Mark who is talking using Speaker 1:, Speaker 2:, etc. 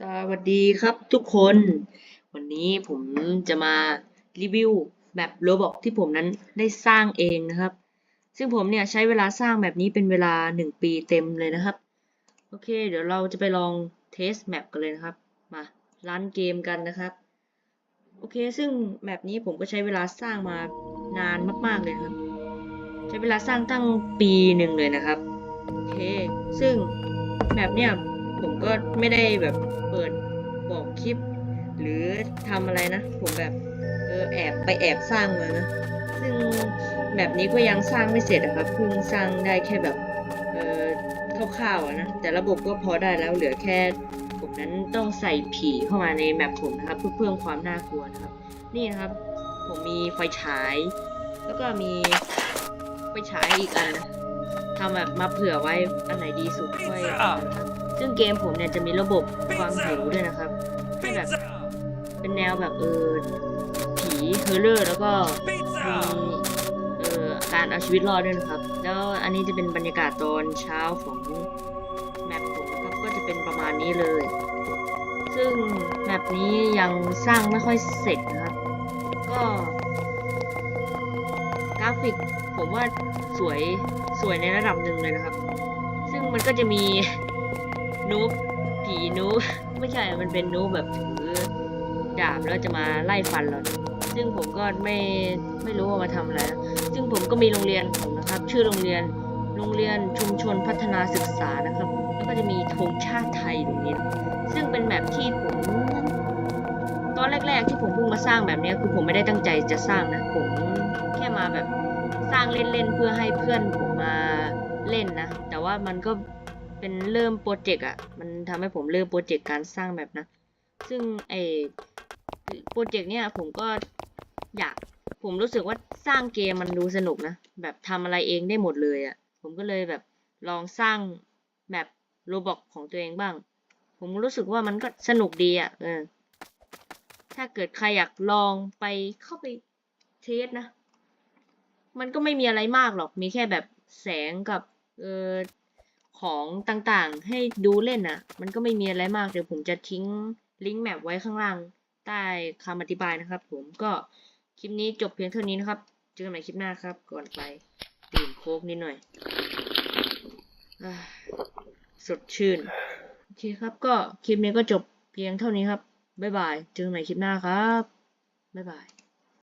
Speaker 1: สวัสดีครับทุกคน วันนี้ผมจะมารีวิวแบบโรบอกที่ผมนั้นได้สร้างเองนะครับ ซึ่งผมเนี่ยใช้เวลาสร้างแบบนี้เป็นเวลา 1 ปีเต็มเลยนะครับ โอเค เดี๋ยวเราจะไปลองเทสแมปกันเลยนะครับ มารันเกมกันนะครับ โอเค ซึ่งแมปนี้ผมก็ใช้เวลาสร้างมานานมาก ๆเลยครับ ใช้เวลาสร้างตั้งปีหนึ่งเลยนะครับ โอเค ซึ่งแมปเนี่ย ผมก็ไม่ได้แบบเปิดบอกคลิป หรือทำอะไรนะ ผมแบบเออแอบไปแอบสร้างมานะ ซึ่งแบบนี้ก็ยังสร้างไม่เสร็จอะครับเพิ่งสร้างได้แค่แบบเออคร่าวๆอะนะ แต่ระบบก็พอได้แล้วเหลือแค่ ผมนั้นต้องใส่ผีเข้ามาในแมปผมนะครับ เพื่อเพิ่มความน่ากลัวนะครับ นี่นะครับ ผมมีไฟฉาย แล้วก็มีไฟฉายอีกอันนะทำแบบมาเผื่อไว้อันไหนดีสุดค่อยเอานะ ซึ่งเกมผมเนี่ยจะมีระบบฟังหูด้วยนะครับที่แบบเป็นแนวแบบเออผีเฮอร์เรอร์แล้วก็มีเอ่อการเอาชีวิตรอดด้วยนะครับ แล้วอันนี้จะเป็นบรรยากาศตอนเช้าของแมปผมนะครับก็จะเป็นประมาณนี้เลย ซึ่งแมปนี้ยังสร้างไม่ค่อยเสร็จนะครับ ก็กราฟิกผมว่าสวยสวยในระดับหนึ่งเลยนะครับ ซึ่งมันก็จะมี นูบผีนูบไม่ใช่ มันเป็นนูบแบบถือดาบแล้วจะมาไล่ฟันเรา ซึ่งผมก็ไม่ไม่รู้ว่ามาทำอะไร ซึ่งผมก็มีโรงเรียนผมนะครับ ชื่อโรงเรียนโรงเรียนชุมชนพัฒนาศึกษานะครับ แล้วก็จะมีธงชาติไทยตรงนี้ ซึ่งเป็นแบบที่ผมตอนแรก ๆ ที่ผมเพิ่งมาสร้างแบบนี้คือผมไม่ได้ตั้งใจจะสร้างนะ ผมแค่มาแบบสร้างเล่นๆเพื่อให้เพื่อนผมมาเล่นนะ แต่ว่ามันก็ เป็นเริ่มโปรเจกต์อะ มันทำให้ผมเริ่มโปรเจกต์การสร้างแบบนะ ซึ่งไอโปรเจกต์เนี้ยผมก็อยากผมรู้สึกว่าสร้างเกมมันดูสนุกนะ แบบทำอะไรเองได้หมดเลยอะ ผมก็เลยแบบลองสร้างแบบโรบอกของตัวเองบ้าง ผมรู้สึกว่ามันก็สนุกดีอะเออถ้าเกิดใครอยากลองไปเข้าไปเทสนะ มันก็ไม่มีอะไรมากหรอก มีแค่แบบแสงกับเออ ของต่างๆ ให้ดูเล่นนะมันก็ไม่มีอะไรมาก เดี๋ยวผมจะทิ้งลิงก์แมปไว้ข้างล่างใต้คำอธิบายนะครับ ผมก็คลิปนี้จบเพียงเท่านี้นะครับ เจอกันใหม่คลิปหน้าครับ ก่อนไปดื่มโค้กนิดหน่อยอสดชื่น โอเคครับ ก็คลิปนี้ก็จบเพียงเท่านี้ครับ บ๊ายบาย เจอกันใหม่คลิปหน้าครับ บ๊ายบาย